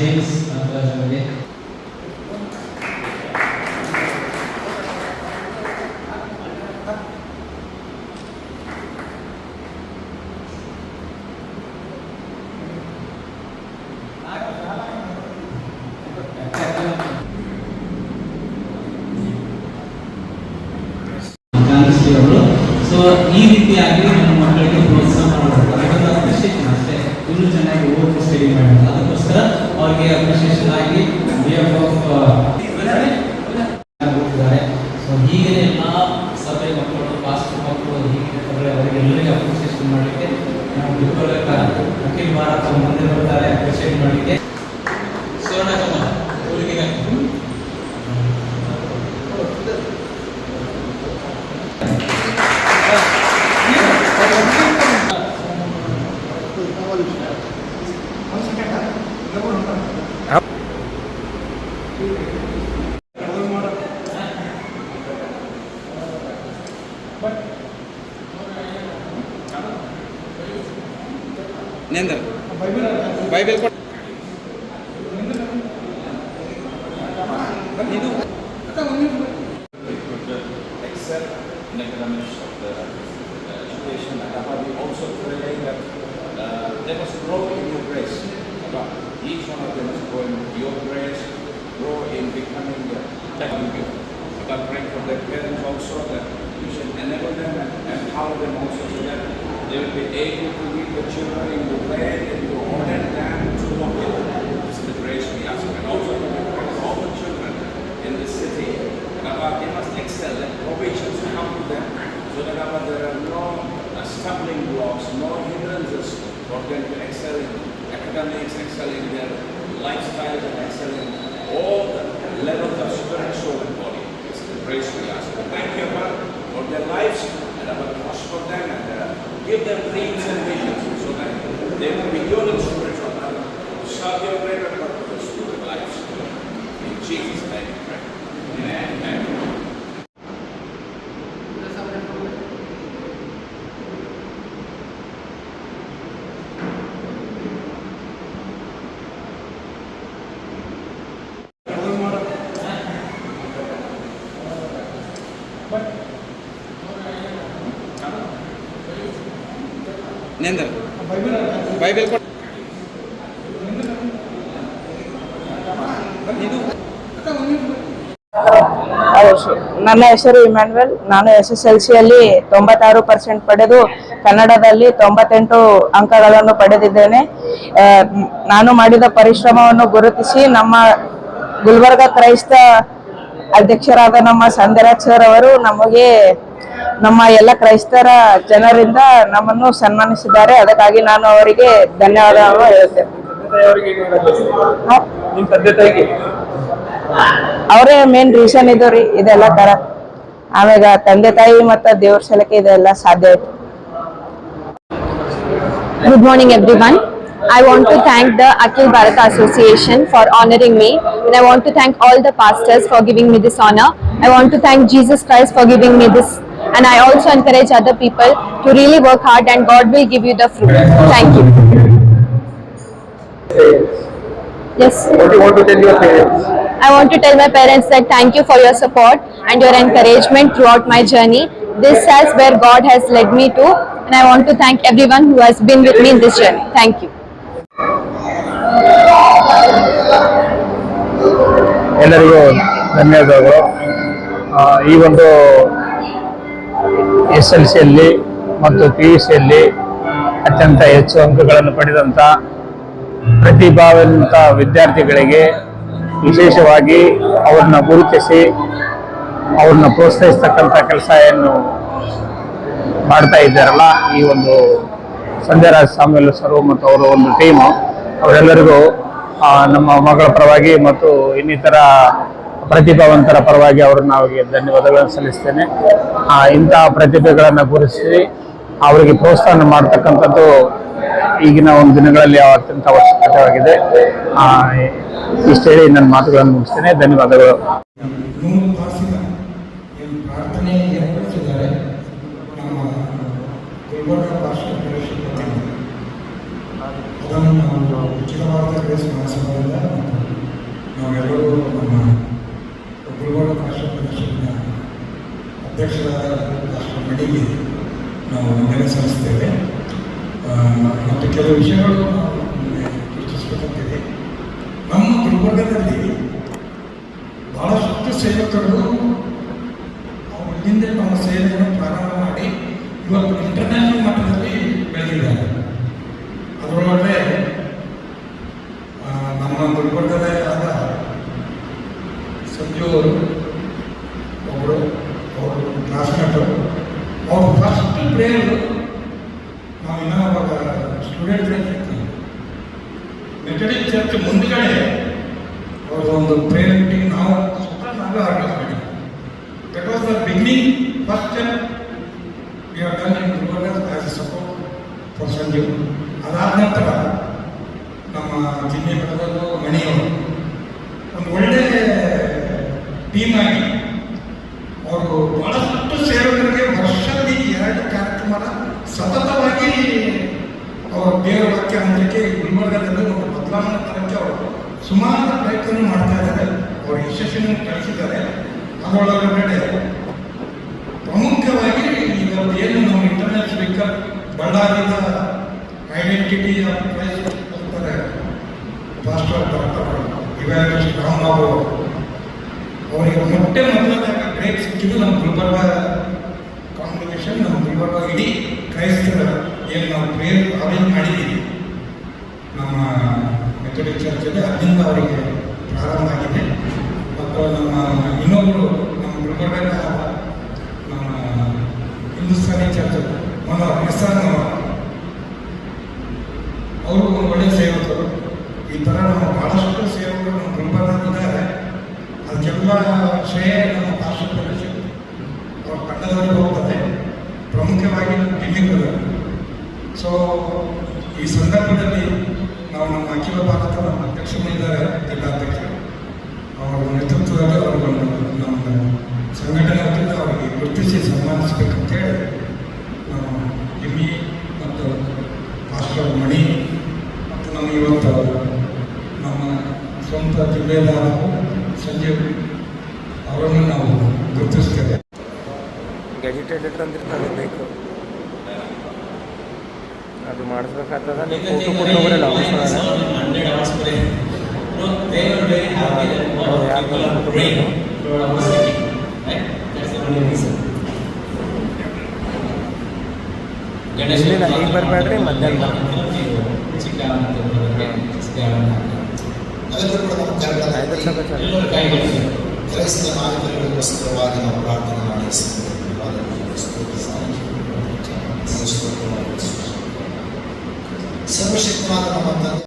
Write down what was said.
James Nagaraj ಅವರಿಗೆ so ಈ ರೀತಿಯಾಗಿ ನಮ್ಮ ಮಕ್ಕಳಿಗೆ ಪ್ರೋತ್ಸಾಹ ಮಾಡಬೇಕು ಅಷ್ಟೇ, ಇನ್ನೂ ಚೆನ್ನಾಗಿ ಓದಿ ಸ್ಟಡಿ ಅದಕ್ಕೋಸ್ಕರ ಅವ್ರಿಗೆ ಅಪ್ರಿಷಿಯೇಷನ್ ಆಗಿ ಸೊ ಹೀಗೆ ಎಲ್ಲ ಸಭೆ ಮಕ್ಕಳು, ಪಾಸ್ಟರ್ ಮಕ್ಕಳು ಹೀಗೆ ಇರ್ತಾರೆ ಅವರಿಗೆ ಎಲ್ಲರಿಗೂ ಅಪ್ರಿಷಿಯೇಷನ್ ಮಾಡಲಿಕ್ಕೆ ನಾವು ಬಿಟ್ಕೊಳ್ಳಕ ಅಖಿಲ್ ಭಾರತ ಮುಂದೆ ಬರ್ತಾರೆ ಅಪ್ರಿಷಿಯೇಟ್ ಮಾಡಲಿಕ್ಕೆ. ಸುವರ್ಣ ಕಮಲ, ಊರಿಗೆ ಬೈಬಲ್ ಕೊಟ್ಟು ಇದು excel in each one of them must grow in your grace, grow in becoming like you. About praying for their parents also that you should enable them and empower them also so that they will be able to lead the children in the way that you ordered them to walk in. This is the grace we ask. And also we pray for all the children in the city. And about they must excel, let provisions come to them, so that there are no stumbling blocks, no hindrances for them to excel in academics, excel in their lifestyle, and excel in all the levels of spirit, soul, and body. It's the grace we ask. And thank you, about for their lives, and about prosper them, and uh, give them dreams and visions, so that they will be your instruments God, to serve your greater purpose through their lives. In Jesus' ನಿಂದ್ರ Bible ನನ್ನ ಹೆಸರು ಇಮ್ಯಾನ್ವೆಲ್ ನಾನು S S L ಸಿಯಲ್ಲಿ ತೊಂಬತ್ತಾರು percent ಪಡೆದು ಕನ್ನಡದಲ್ಲಿ ತೊಂಬತ್ತೆಂಟು ಅಂಕಗಳನ್ನು ಪಡೆದಿದ್ದೇನೆ. ನಾನು ಮಾಡಿದ ಪರಿಶ್ರಮವನ್ನು ಗುರುತಿಸಿ ನಮ್ಮ ಗುಲ್ಬರ್ಗ ಕ್ರೈಸ್ತ ಅಧ್ಯಕ್ಷರಾದ ನಮ್ಮ ಸಂದರಾಜ್ ಸರ್ ಅವರು ನಮಗೆ ನಮ್ಮ ಎಲ್ಲ ಕ್ರೈಸ್ತರ ಜನರಿಂದ ನಮ್ಮನ್ನು ಸನ್ಮಾನಿಸಿದ್ದಾರೆ ಅದಕ್ಕಾಗಿ ನಾನು ಅವರಿಗೆ ಧನ್ಯವಾದ ಹೇಳ್ತೇನೆ ಅವರೇ ಮೇನ್ ರೀಸನ್ ಇದು ರೀ ಇದೆಲ್ಲ ತರ ಆಮ್ಯಾಗ ತಂದೆ ತಾಯಿ ಮತ್ತ ದೇವ್ರ ಸಲಕ್ಕೆ ಇದೆಲ್ಲ ಸಾಧ್ಯ ಆಯ್ತು good morning every one I want to thank the Akhil Bharata Association for honoring me, and I want to thank all the pastors for giving me this honor. I want to thank Jesus Christ for giving me this, and I also encourage other people to really work hard, and God will give you the fruit. Thank you. Yes. What do you want to tell your parents? I want to tell my parents that thank you for your support and your encouragement throughout my journey. This is where God has led me to, and I want to thank everyone who has been with me in this journey. Thank you. ಎಲ್ಲರಿಗೂ ಧನ್ಯವಾದಗಳು ಆ, ಈ ಒಂದು S L ಸಿಯಲ್ಲಿ ಮತ್ತು P U ಸಿಯಲ್ಲಿ ಅತ್ಯಂತ ಹೆಚ್ಚು ಅಂಕಗಳನ್ನು ಪಡೆದಂಥ ಪ್ರತಿಭಾವಂತ ವಿದ್ಯಾರ್ಥಿಗಳಿಗೆ ವಿಶೇಷವಾಗಿ ಅವ್ರನ್ನ ಗುರುತಿಸಿ ಅವ್ರನ್ನ ಪ್ರೋತ್ಸಾಹಿಸ್ತಕ್ಕಂಥ ಕೆಲಸ ಏನು ಮಾಡ್ತಾ ಇದ್ದಾರಲ್ಲ ಈ ಒಂದು ಸಂಜಯರಾಜ್ ಸಾಮೇಲ್ ಸರ್ ಮತ್ತು ಅವರ ಒಂದು ಟೀಮು. ಅವರೆಲ್ಲರಿಗೂ ನಮ್ಮ ಮಗಳ ಪರವಾಗಿ ಮತ್ತು ಇನ್ನಿತರ ಪ್ರತಿಭಾವಂತರ ಪರವಾಗಿ ಅವರನ್ನು ಅವರಿಗೆ ಧನ್ಯವಾದಗಳನ್ನು ಸಲ್ಲಿಸ್ತೇನೆ. ಇಂತಹ ಪ್ರತಿಭೆಗಳನ್ನು ಗುರುತಿಸಿ ಅವರಿಗೆ ಪ್ರೋತ್ಸಾಹ ಮಾಡತಕ್ಕಂಥದ್ದು ಈಗಿನ ಒಂದು ದಿನಗಳಲ್ಲಿ ಅತ್ಯಂತ ಅವಶ್ಯಕತೆಯಾಗಿದೆ. ಇಷ್ಟು ಹೇಳಿ ನನ್ನ ಮಾತುಗಳನ್ನು ಮುಗಿಸ್ತೇನೆ. ಧನ್ಯವಾದಗಳು. ಅದನ್ನು ನಾವು ಉಚಿತವಾದ ಕ್ರೈಸ್ತ ಮಹಾಸಭಾದಿಂದ ನಾವೆಲ್ಲರೂ ನಮ್ಮ ಅಧ್ಯಕ್ಷರಾದ ಡಾಕ್ಟರ್ ಮಡಿಗೆ ನಾವು ನೆಲೆ ಸಲ್ಲಿಸ್ತೇವೆ. ಮತ್ತು ಕೆಲವು ವಿಷಯಗಳು ನಾವು ನಮ್ಮ ಗುಲ್ಬರ್ಗದಲ್ಲಿ ಬಹಳಷ್ಟು ಸೇವಕರು ಹಿಂದೆ ನಮ್ಮ ಸೇವೆಯನ್ನು ಪ್ರಾರಂಭ ಮಾಡಿ ಇವತ್ತು ಇಂಟರ್ನ್ಯಾಷನಲ್ ಮಟ್ಟದಲ್ಲಿ ಬೆಳೆದಿದ್ದಾರೆ. ಅದರೊಳಗೆ ನಮ್ಮ ಗುಲ್ಬರ್ಗದ ಆದ ಸಂಜು ಅವರು ಒಬ್ಬರು ಅವರು ಕ್ಲಾಸ್ಮೇಟು ಅವರು ಪ್ರೇಯರ್ ನಾವು ಇನ್ನೂ ಅವಾಗ ಸ್ಟೂಡೆಂಟ್ ಇರ್ತೀವಿ ಮೆಥಡಿಕ್ ಚರ್ಚ್ ಮುಂದ್ಗಡೆ ಅವ್ರದ್ದು ಒಂದು ಪ್ರೇಯರ್ ನಾವು ಸ್ವತಃ ನಾವೇ ಆರ್ಗನೈಸ್ ಮಾಡಿದ್ವಿ that was the beginning first we are done in Gulbarga as a support for Sanjeev ಅದಾದ ನಂತರ ನಮ್ಮ ಜಿಲ್ಲೆ ಮಠದಲ್ಲೂ ಮಣಿಯವರು ಒಂದು ಒಳ್ಳೆ ಟೀಮ್ ಆಗಿ ಅವರು ಬಹಳಷ್ಟು ಸೇವಕರಿಗೆ ಎರಡು ಕಾರ್ಯಕ್ರಮನ ಸತತವಾಗಿ ಅವರು ಬೇರೆ ವಾಕ್ಯ ಅಂದಕ್ಕೆ ಗುಲ್ಬರ್ಗದಲ್ಲಿ ಒಂದು ಬದಲಾವಣೆ ತರಕ್ಕೆ ಅವರು ಸುಮಾರು ಪ್ರಯತ್ನ ಮಾಡ್ತಾ ಇದ್ದಾರೆ. ಅವರು ಯಶಸ್ಸನ್ನು ಕಳಿಸಿದ್ದಾರೆ. ಅದರೊಳಗಡೆ ಪ್ರಮುಖವಾಗಿ ಇವತ್ತು ಏನು ನಾವು ಇಂಟರ್ನೆಟ್ ಸ್ಪೀಕರ್ ಬಳ್ಳಾರಿದ ಐಡೆಂಟಿಟಿ ಆಫ್ ಪ್ರೈಸ್ ಡಾಕ್ಟರ್ ಇವ್ಯಾಲ್ಯೂಸ್ ರಾಮಬಾಬು ಅವರು. ಅವರಿಗೆ ಮೊಟ್ಟೆ ಮೊದಲನೇದಾಗಿ ಬ್ರೇಕ್ ಸಿಕ್ಕಿದ್ದು ನಮ್ಮ ಗುಲ್ಬರ್ಗ ಕಾಂಗ್ರಿಗೇಷನ್ ನಮ್ಮ ಗುಲ್ಬರ್ಗ ಇಡೀ ಕ್ರೈಸ್ತರ ಏನು ನಾವು ಪ್ರೇಯರ್ ಅರೇಂಜ್ ಮಾಡಿದ್ದೀವಿ. ನಮ್ಮ ಮೆಥಡಿಕ್ ಚರ್ಚಲ್ಲಿ ಅದರಿಂದ ಅವರಿಗೆ ಪ್ರಾರಂಭ ಆಗಿದೆ. ಮತ್ತು ನಮ್ಮ ಇನ್ನೊಬ್ಬರು ನಮ್ಮ ಗುಲ್ಬರ್ಗ ನಮ್ಮ Hindustani church Manohar S R Manohar ಅವರು ಒಂದು ಒಳ್ಳೆಯ ಸೇವಕರು. ಈ ಥರ ನಮ್ಮ ಭಾಳಷ್ಟು ಸೇವಕರು ನಮ್ಮ ಗುಲ್ಬರ್ಗದಿದ್ದಾರೆ ಅದಕ್ಕೆಲ್ಲ ಶ್ರೇಯ ನಮ್ಮ ಭಾಷೆ ಅವ್ರ ಪಟ್ಟದವರೆಗೆ ಹೋಗ್ತದೆ. ಪ್ರಮುಖವಾಗಿ ಡಿಲ್ಲಿಗಳು ಸೊ ಈ ಸಂದರ್ಭದಲ್ಲಿ ನಾವು ನಮ್ಮ ಅಖಿಲ ಭಾರತ ನಮ್ಮ ಅಧ್ಯಕ್ಷರಿದ್ದಾರೆ ಜಿಲ್ಲಾಧ್ಯಕ್ಷರು ಅವರ ನೇತೃತ್ವದಲ್ಲಿ ಅವರನ್ನು ನಮ್ಮ ಸಂಘಟನೆ ವತಿಯಿಂದ ಅವರಿಗೆ ಗುರುತಿಸಿ ಸನ್ಮಾನಿಸಬೇಕಂತೇಳಿ ನಾವು ಎಮ್ಮಿ ಮತ್ತು ಮಾಸ್ಟರ್ ಮಣಿ ಮತ್ತು ನಮ್ಮ ಇವತ್ತು ನಮ್ಮ ಸ್ವಂತ ಜಿಲ್ಲೆದಾರರು ಸಂಜೆ ಅವರನ್ನು ನಾವು ಗುರುತಿಸ್ತೇವೆ. ಗೆಜಿಟೆಡ್ ಅಂದ್ರೆ ಬೇಕು. ಅದು ಮಾಡಿಸ್ಬೇಕಾಗ್ತದ ನೀವು ಫೋಟೋ ಕೊಟ್ಟು ಹೋಗ್ರಲ್ಲ ಆಫೀಸ್ ಒಳಗೆ hundred hours prayer No, they ಸರ್ವಶಕ್ತವಾದ ನಮ್ಮ ತಂದೆ